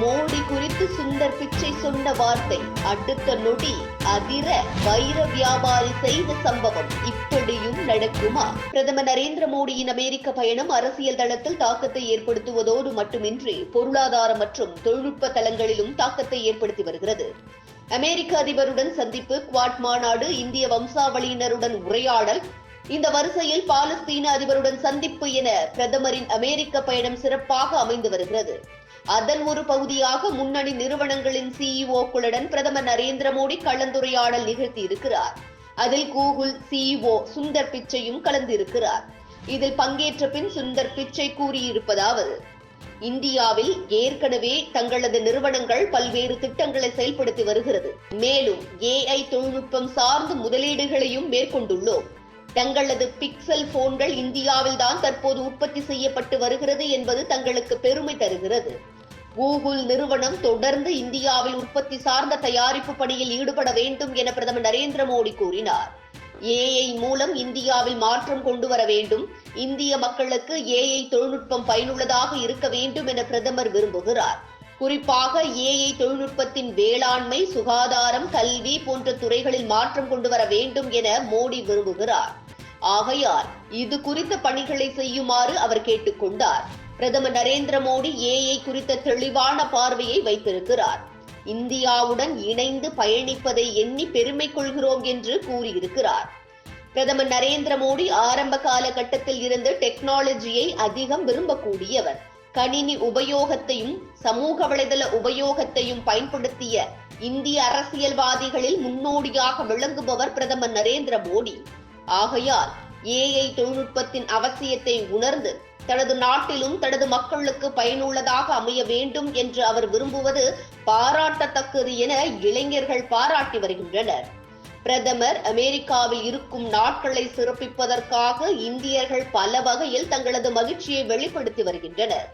மோடி குறித்து சுந்தர் பிச்சை சொன்ன வார்த்தை அடுத்த நொடி அதிர வைர வியாபாரி செய்த சம்பவம் இப்படியும் நடக்குமா? பிரதமர் நரேந்திர மோடியின் அமெரிக்க பயணம் அரசியல் தளத்தில் தாக்கத்தை ஏற்படுத்துவதோடு மட்டுமின்றி பொருளாதார மற்றும் தொழில்நுட்ப தளங்களிலும் தாக்கத்தை ஏற்படுத்தி வருகிறது. அமெரிக்க அதிபருடன் சந்திப்பு குவாட் மாநாடு இந்திய வம்சாவளியினருடன் உரையாடல் இந்த வரிசையில் பாலஸ்தீன அதிபருடன் சந்திப்பு என பிரதமரின் அமெரிக்க பயணம் சிறப்பாக அமைந்து வருகிறது. அதன் ஒரு பகுதியாக முன்னணி நிறுவனங்களின் சிஇஓக்களுடன் பிரதமர் நரேந்திர மோடி கலந்துரையாடல் நிகழ்த்தி இருக்கிறார் அதில் கூகுள் சிஇஓ சுந்தர் பிச்சையும் கலந்திருக்கிறார். இதில் பங்கேற்ற பின் சுந்தர் பிச்சை கூறியிருப்பதாவது இந்தியாவில் ஏற்கனவே தங்களது நிறுவனங்கள் பல்வேறு திட்டங்களை செயல்படுத்தி வருகிறது. மேலும் ஏஐ தொழில்நுட்பம் சார்ந்த முதலீடுகளையும் மேற்கொண்டுள்ளோம். தங்களது பிக்சல் போன்கள் இந்தியாவில் தான் தற்போது உற்பத்தி செய்யப்பட்டு வருகிறது என்பது தங்களுக்கு பெருமை தருகிறது. கூகுள் நிறுவனம் தொடர்ந்து இந்தியாவில் உற்பத்தி சார்ந்த தயாரிப்பு பணியில் ஈடுபட வேண்டும் என பிரதமர் நரேந்திர மோடி கூறினார். ஏஐ மூலம் இந்தியாவில் மாற்றம் கொண்டு வர வேண்டும். இந்திய மக்களுக்கு ஏஐ தொழில்நுட்பம் பயனுள்ளதாக இருக்க வேண்டும் என பிரதமர் விரும்புகிறார். குறிப்பாக ஏஐ தொழில்நுட்பத்தின் வேளாண்மை சுகாதாரம் கல்வி போன்ற துறைகளில் மாற்றம் கொண்டு வர வேண்டும் என மோடி விரும்புகிறார். ஆகையால் இது குறித்த பணிகளை செய்யுமாறு அவர் கேட்டுக்கொண்டார் பிரதமர் நரேந்திர மோடி ஏஐ குறித்த தெளிவான பார்வையை வைத்திருக்கிறார். இந்தியாவுடன் இணைந்து பயணிப்பதை எண்ணி பெருமை கொள்கிறோம் என்று கூறியிருக்கிறார். பிரதமர் நரேந்திர மோடி ஆரம்ப காலகட்டத்தில் இருந்து டெக்னாலஜியை அதிகம் விரும்பக்கூடியவர். கணினி உபயோகத்தையும் சமூக வலைதள உபயோகத்தையும் பயன்படுத்திய இந்திய அரசியல்வாதிகளில் முன்னோடியாக விளங்குபவர் பிரதமர் நரேந்திர மோடி. ஆகையால் ஏஐ தொழில்நுட்பத்தின் அவசியத்தை உணர்ந்து தனது நாட்டிலும் தனது மக்களுக்கு பயனுள்ளதாக அமைய வேண்டும் என்று அவர் விரும்புவது பாராட்டத்தக்கது என இளைஞர்கள் பாராட்டி வருகின்றனர். பிரதமர் அமெரிக்காவில் இருக்கும் நாட்களை சிறப்பிப்பதற்காக இந்தியர்கள் பல வகையில் தங்களது மகிழ்ச்சியை வெளிப்படுத்தி வருகின்றனர்.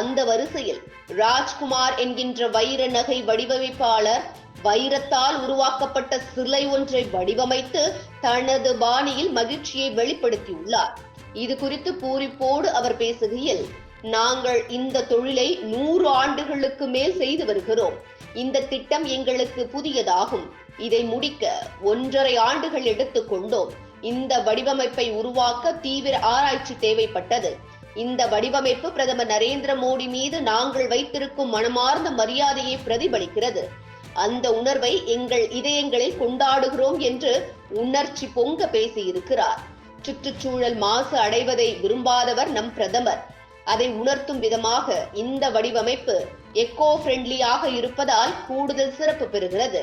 அந்த வரிசையில் ராஜ்குமார் என்கின்ற வைர நகை வடிவமைப்பாளர் வைரத்தால் உருவாக்கப்பட்ட சிலை ஒன்றை வடிவமைத்து தனது பாணியில் மகிழ்ச்சியை வெளிப்படுத்தியுள்ளார். இது குறித்து பூரிப்போடு அவர் பேசுகையில் நாங்கள் இந்த தொழிலை நூறு ஆண்டுகளுக்கு மேல் செய்து வருகிறோம். இந்த திட்டம் எங்களுக்கு புதியதாகும். இதை முடிக்க ஒன்றரை ஆண்டுகள் எடுத்துக்கொண்டோம் இந்த வடிவமைப்பை உருவாக்க தீவிர ஆராய்ச்சி தேவைப்பட்டது. இந்த வடிவமைப்பு பிரதமர் நரேந்திர மோடி மீது நாங்கள் வைத்திருக்கும் மனமார்ந்த மரியாதையை பிரதிபலிக்கிறது. அந்த உணர்வை எங்கள் இதயங்களில் கொண்டாடுகிறோம் என்று உணர்ச்சி பொங்க பேசியிருக்கிறார். சுற்றுச்சூழல் மாசு அடைவதை விரும்பாதவர் நம் பிரதமர். அதை உணர்த்தும் விதமாக இந்த வடிவமைப்பு எக்கோ ஃப்ரெண்ட்லியாக இருப்பதால் கூடுதல் சிறப்பு பெறுகிறது.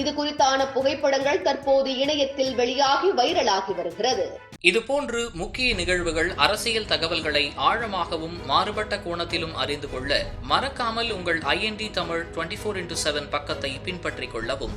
இது குறித்தான புகைப்படங்கள் தற்போது இணையத்தில் வெளியாகி வைரலாகி வருகிறது. இதுபோன்று முக்கிய நிகழ்வுகள் அரசியல் தகவல்களை ஆழமாகவும் மாறுபட்ட கோணத்திலும் அறிந்து கொள்ள மறக்காமல் உங்கள் IND Tamil twenty four into seven பக்கத்தை பின்பற்றிக் கொள்ளவும்.